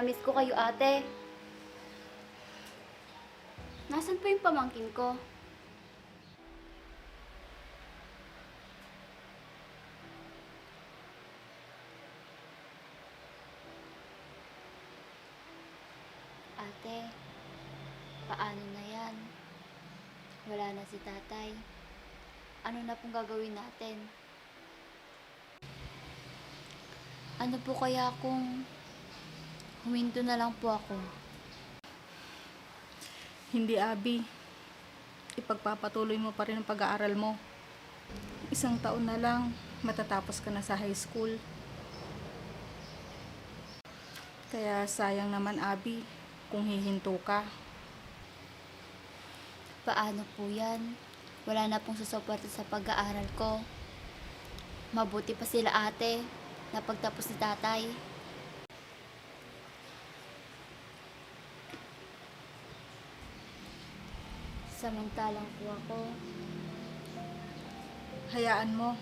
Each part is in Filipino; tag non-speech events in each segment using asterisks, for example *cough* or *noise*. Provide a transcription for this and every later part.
Namiss ko kayo, ate. Nasaan po yung pamangkin ko? Ate, paano na yan? Wala na si tatay. Ano na pong gagawin natin? Ano po kaya kung huminto na lang po ako? Hindi, Abi. Ipagpapatuloy mo pa rin ang pag-aaral mo. Isang taon na lang, matatapos ka na sa high school. Kaya sayang naman, Abi, kung hihinto ka. Paano po yan? Wala na pong susuporta sa pag-aaral ko. Mabuti pa sila ate na pagtapos ni tatay. Samantalang po ako, Hayaan mo.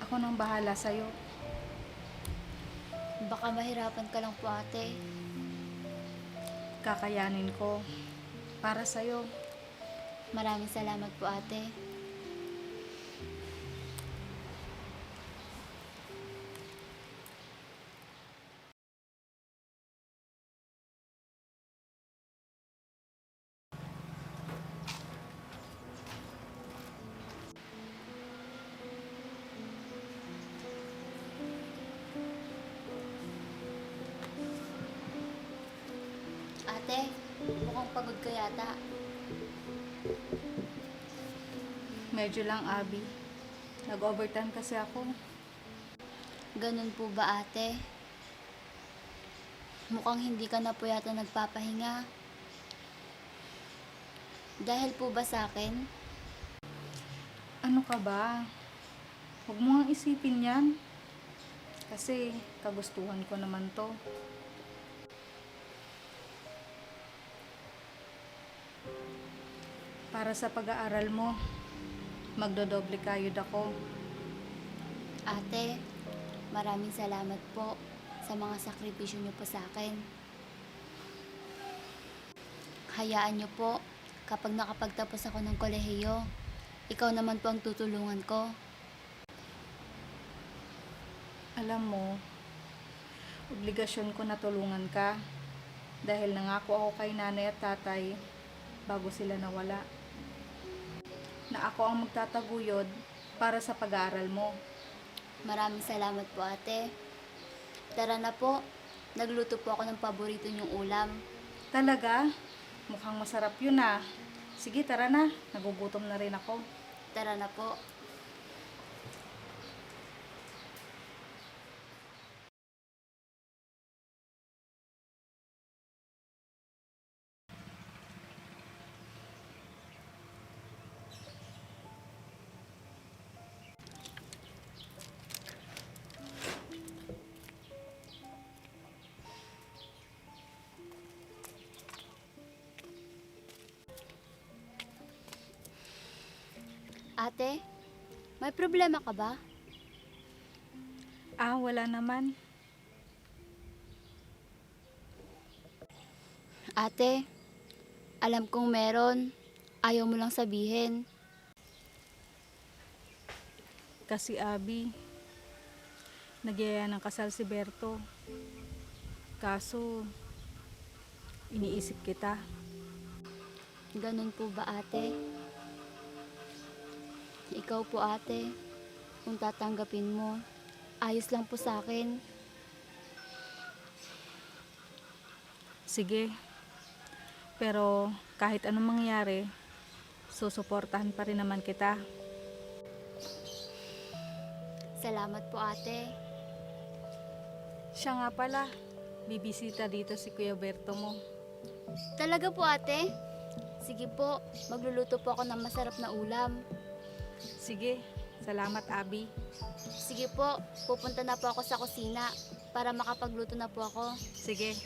Ako nang bahala sa'yo. baka mahirapan ka lang po ate. Kakayanin ko. Para sa'yo. Maraming salamat po ate. Ate, mukhang pagod ka yata. Medyo lang, Abi. Nag-overtime kasi ako. Ganun po ba ate? Mukhang hindi ka na po yata nagpapahinga. Dahil po ba sa akin? Ano ka ba? Huwag mo nga isipin yan. Kasi kagustuhan ko naman to. Para sa pag-aaral mo, magdodoble kayod ako. Ate, maraming salamat po sa mga sakripisyo niyo po sa akin. Hayaan niyo po, kapag nakapagtapos ako ng kolehiyo, ikaw naman po ang tutulungan ko. Alam mo, obligasyon ko na tulungan ka dahil nangako ako kay nanay at tatay bago sila nawala. Na ako ang magtataguyod para sa pag-aaral mo. Maraming salamat po ate. Tara na po, nagluto po ako ng paborito niyong ulam. Talaga? Mukhang masarap yun ah. Sige, tara na. Nagugutom na rin ako. Tara na po. Ate, may problema ka ba? Ah, wala naman. Ate, alam kong meron. Ayaw mo lang sabihin. Kasi Abi, nagyaya ng kasal si Berto. Kaso, iniisip kita. Ganun po ba ate? Ikaw po ate, kung tatanggapin mo, ayos lang po sa akin. Sige. Pero kahit anong mangyari, susuportahan pa rin naman kita. Salamat po ate. Siya nga pala, bibisita dito si Kuya Berto mo. Talaga po ate? Sige po, magluluto po ako ng masarap na ulam. Sige, salamat Abi. Sige po, pupunta na po ako sa kusina para makapagluto na po ako. Sige.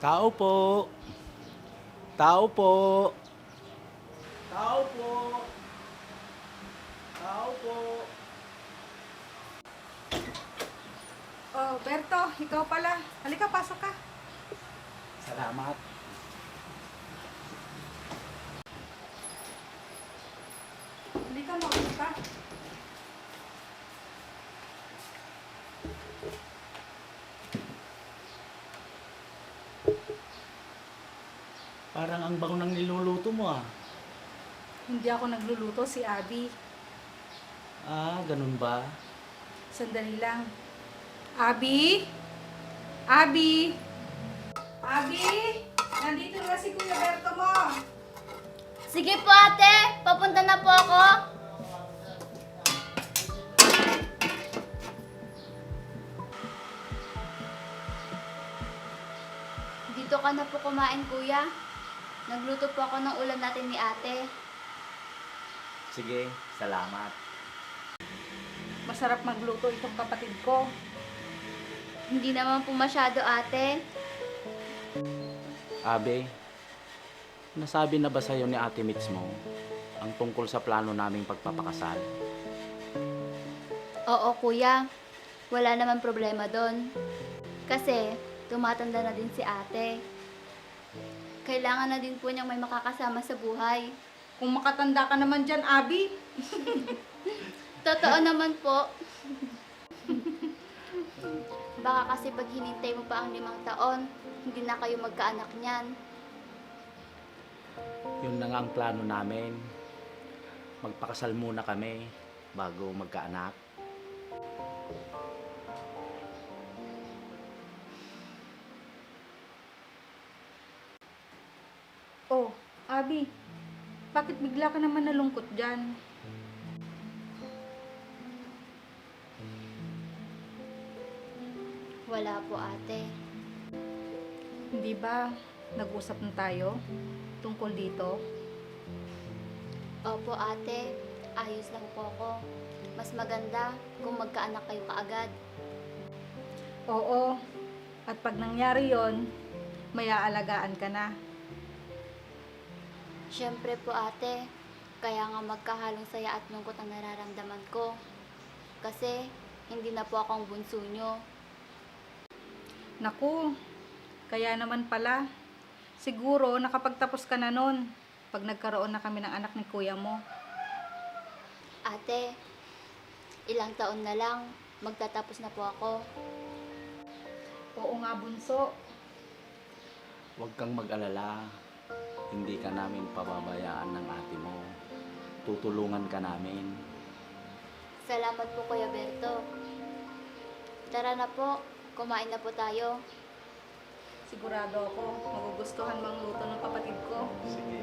Tao po. Tao po. Tao po. Tao po. Oh, Berto, ikaw pala. Halika, pasok ka. Salamat. Halika, maupo ka. Parang ang bango ng niluluto mo ah. Hindi ako nagluluto, si Abby. Ah, ganun ba? Sandali lang. Abby? Abby? Abby? Nandito na si Kuya Berto mo. Sige po ate, papunta na po ako. Dito ka na po kumain kuya. Nagluto po ako ng ulam natin ni ate. Sige, salamat. Masarap magluto itong kapatid ko. Hindi naman po masyado ate. Abe, nasabi na ba sa'yo ni Ate Mitz mo ang tungkol sa plano naming pagpapakasal? Oo kuya, wala naman problema doon. Kasi tumatanda na din si ate. Kailangan na din po niyang may makakasama sa buhay. Kung makatanda ka naman dyan, Abby, *laughs* Totoo naman po. Baka kasi pag hinintay mo pa ang limang taon, hindi na kayo magkaanak niyan. Yun na nga ang plano namin. Magpakasal muna kami bago magkaanak. Oh, Abby, bakit bigla ka naman nalungkot dyan? Wala po ate. Hindi ba nag-usap na tayo tungkol dito? Opo ate, ayos lang po ako. Mas maganda kung magkaanak kayo kaagad. Oo. At pag nangyari yon, may aalagaan ka na. Siyempre po ate, kaya nga magkahalong saya at lungkot ang nararamdaman ko. Kasi hindi na po akong bunso nyo. Naku, kaya naman pala. Siguro nakapagtapos ka na nun pag nagkaroon na kami ng anak ni kuya mo. Ate, ilang taon na lang, magtatapos na po ako. Oo nga, bunso. Huwag kang mag-alala. Hindi ka namin pababayaan ng ate mo. Tutulungan ka namin. Salamat po Kuya Berto. Tara na po, kumain na po tayo. Sigurado ako, magugustuhan mang luto ng kapatid ko. Sige.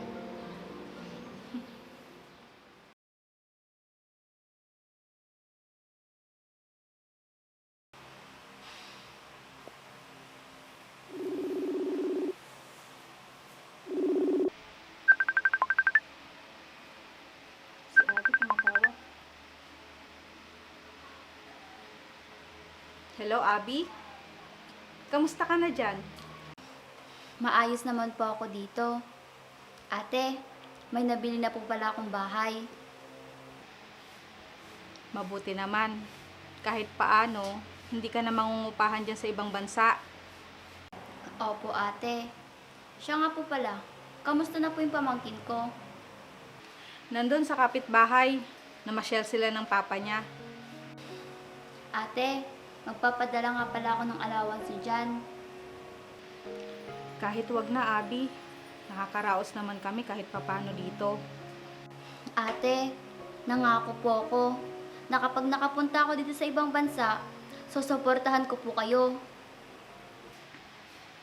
Si Abby tumatawag. Hello, Abby? Kamusta ka na dyan? Maayos naman po ako dito. Ate, may nabili na po pala akong bahay. Mabuti naman. Kahit paano, hindi ka na mangungupahan dyan sa ibang bansa. Opo ate. Siya nga po pala, kamusta na po yung pamangkin ko? Nandun sa kapitbahay, namasyal sila ng papa niya. Ate, magpapadala nga pala ako ng allowance dyan. Kahit wag na, Abby. Nakakaraos naman kami kahit papano dito. Ate, nangako po ako na kapag nakapunta ako dito sa ibang bansa, susuportahan ko po kayo.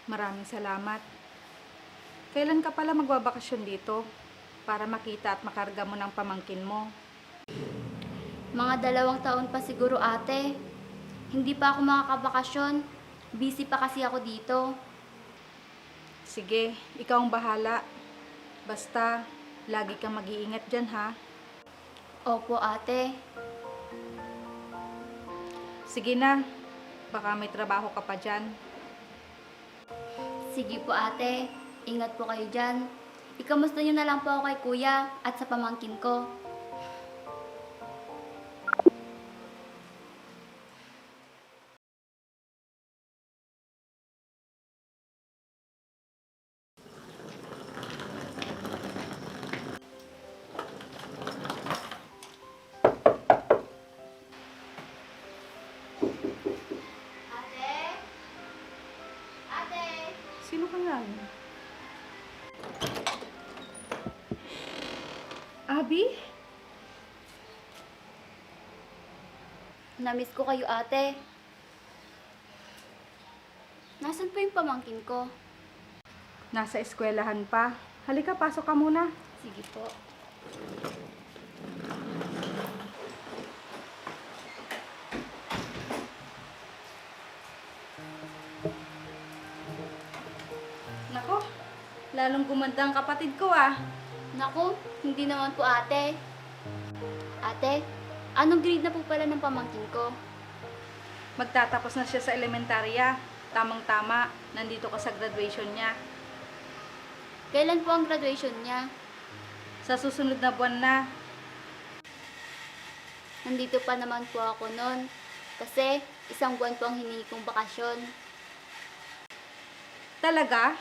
Maraming salamat. Kailan ka pala magbabakasyon dito? Para makita at makarga mo ng pamangkin mo. Mga dalawang taon pa siguro ate. Hindi pa ako makakabakasyon. Busy pa kasi ako dito. Sige, ikaw ang bahala. Basta, lagi kang mag-iingat dyan ha. Opo ate. Sige na, baka may trabaho ka pa dyan. Sige po ate, ingat po kayo dyan. Ikamusta nyo na lang po ako kay kuya at sa pamangkin ko. Namiss ko kayo ate. Nasaan po yung pamangkin ko? Nasa eskwelahan pa. Halika, pasok ka muna. Sige po. Nako, lalong gumanda ang kapatid ko ah. Naku, hindi naman po ate. Ate, anong grade na po pala ng pamangkin ko? Magtatapos na siya sa elementarya. Tamang-tama, nandito ka sa graduation niya. Kailan po ang graduation niya? Sa susunod na buwan na, Nandito pa naman po ako noon. Kasi isang buwan po ang hiningi kong bakasyon. talaga,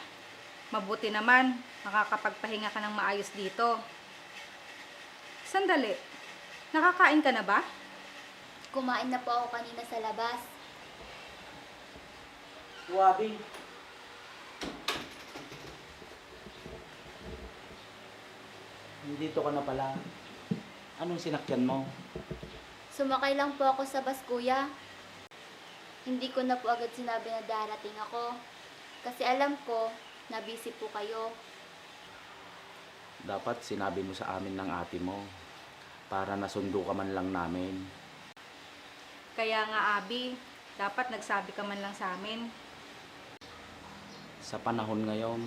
mabuti naman, makakapagpahinga ka ng maayos dito. Sandali, nakakain ka na ba? Kumain na po ako kanina sa labas. Wabi. Nandito ka na pala. Anong sinakyan mo? Sumakay lang po ako sa bus, kuya. Hindi ko na po agad sinabi na darating ako. Kasi alam ko na busy po kayo. Dapat sinabi mo sa amin ng ate mo para nasundo ka man lang namin. Kaya nga, Abi, dapat nagsabi ka man lang sa amin. Sa panahon ngayon,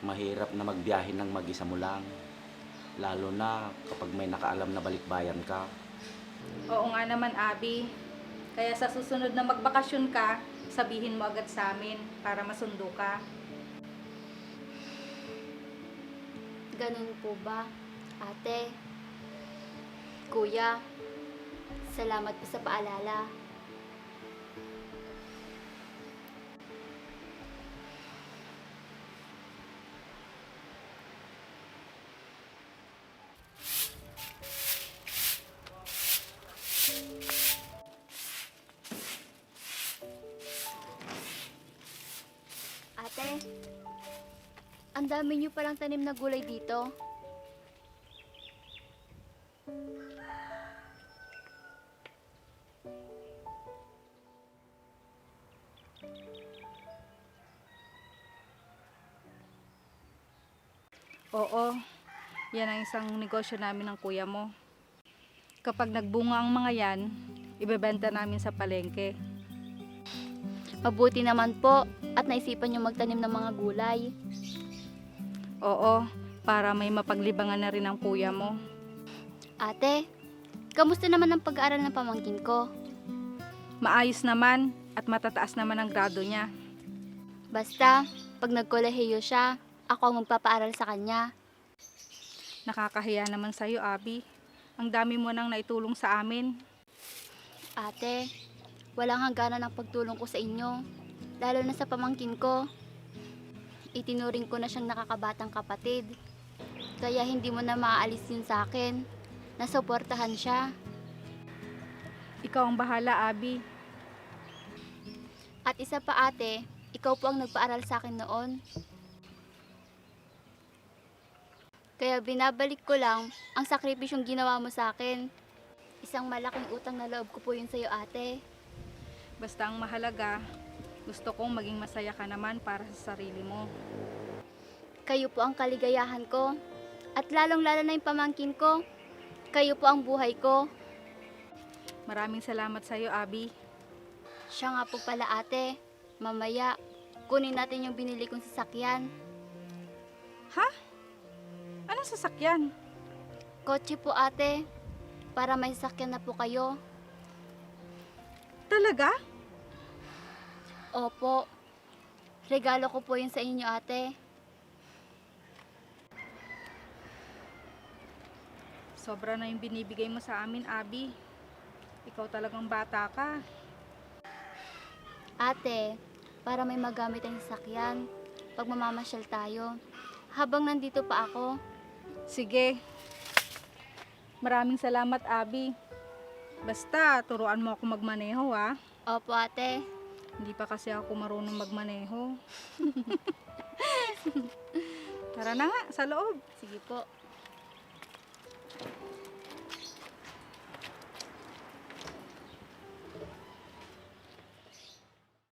mahirap na magbiyahe ng mag-isa mo lang. Lalo na kapag may nakaalam na balikbayan ka. Oo nga naman, Abi. Kaya sa susunod na magbakasyon ka, sabihin mo agad sa amin para masundo ka. Ganun po ba, ate? Kuya, salamat po sa paalala. Ate, ang dami niyo palang tanim na gulay dito. Oo, yan ang isang negosyo namin ng kuya mo. Kapag nagbunga ang mga yan, ibebenta namin sa palengke. Mabuti naman po at naisipan niyo magtanim ng mga gulay. Oo, para may mapaglibangan na rin ang kuya mo. Ate, kamusta naman ang pag-aaral ng pamangkin ko? Maayos naman at matataas naman ang grado niya. Basta, pag nagkolehiyo siya, ako ang magpapaaral sa kanya. Nakakahiya naman sa'yo, Abi. Ang dami mo nang naitulong sa amin. Ate, walang hangganan ang pagtulong ko sa inyo, lalo na sa pamangkin ko. Itinuring ko na siyang nakakabatang kapatid. Kaya hindi mo na maaalis yun sa akin. Nasuportahan siya. Ikaw ang bahala, Abi. At isa pa ate, ikaw po ang nagpaaral sa akin noon. Kaya binabalik ko lang ang sakripisyong ginawa mo sa akin. Isang malaking utang na loob ko po yun sa'yo ate. Basta ang mahalaga, gusto kong maging masaya ka naman para sa sarili mo. Kayo po ang kaligayahan ko. At lalong lalo na yung pamangkin ko. Kayo po ang buhay ko. Maraming salamat sa'yo, Abi. Siya nga po pala ate. Mamaya, kunin natin yung binili kong sasakyan. Ha? Anong sasakyan? Kotse po ate. Para may sasakyan na po kayo. Talaga? Opo. Regalo ko po yun sa inyo, ate. Sobra na yung binibigay mo sa amin, Abi. Ikaw talagang bata ka. Ate, para may magamit ang sasakyan pag mamamasyal tayo. Habang nandito pa ako, Sige. Maraming salamat, Abi. Basta, turuan mo ako magmaneho, ha? opo ate, Hindi pa kasi ako marunong magmaneho. *laughs* Tara na nga, sa loob. sige po.